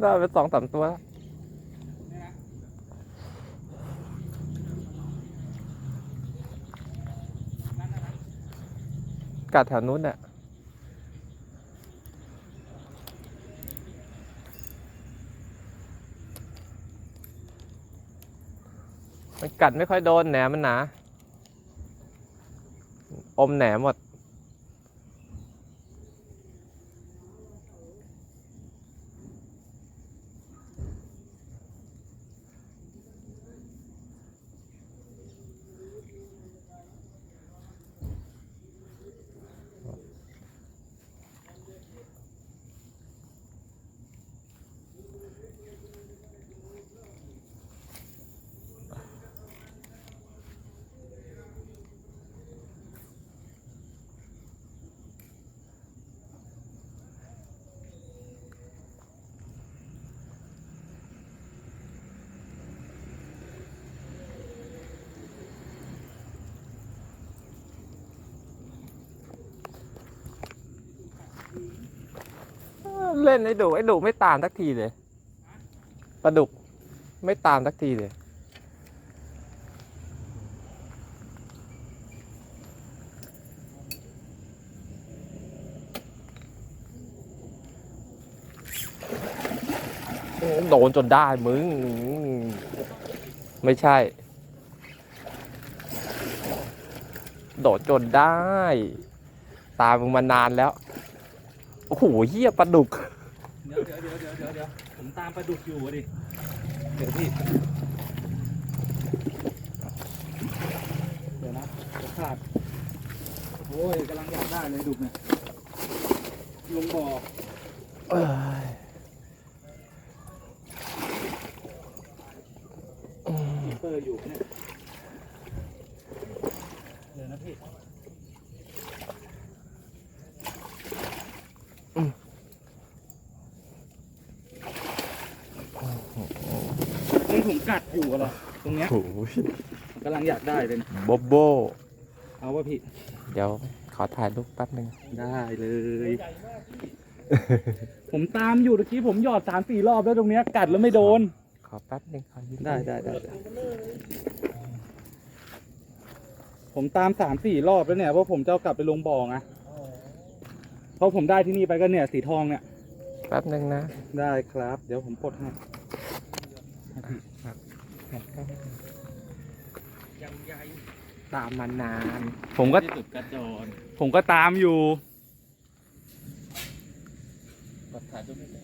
ได้ไปสองสามตัวกัดแถวนู้นเนี่ยมันกัดไม่ค่อยโดนแหนมมันหนา อมแหนมหมด เล่นไอ้ดุไอ้ดุไม่ตามสักทีเลยปลาดุกไม่ตามสักทีเลย โดนจนได้มึง ไม่ใช่ โดดจนได้ ตามมึงมานานแล้ว โอ้โหเหี้ยปลาดุก ดี๋ยวเดี๋ยวเดี๋ยวเดี๋ยวเดี๋ยวเดี๋ยวผมตามปลาดุกอยู่อะดิ เดี๋ยวพี่ เดี๋ยวนะจะขาด โอ้ยกำลังอยากได้เลยดุกเนี่ยลงบ่อเอ้ยเปอร์อยู่เนี่ย เดี๋ยวนะพี่ นี่ผมกัดอยู่อะเหรอตรงเนี้ยโอ้ยกำลังอยากได้เลยนะโบโบ เอาว่าพี่ เดี๋ยวขอถ่ายรูปแป๊บหนึงได้เลย ผมตามอยู่ตะกี้ผมหยอดสามสี่รอบแล้วตรงเนี้ยกัดแล้วไม่โดน ขอแป๊บหนึงขอยืนได้ได้ได้ได้ผมตามสามสี่รอบแล้วเนี่ยเพราะผมจะเอากลับไปลงบ่อไงเพราะผมได้ที่นี่ไปก็เนี่ยสีทองเนี่ย แป๊บหนึงนะ ได้ครับ เดี๋ยวผมกดให้ ยังใหญ่ตามมานาน ผมก็ ที่สุดกระจรผมก็ตามอยู่แบบถ่ายรูปไม่ได้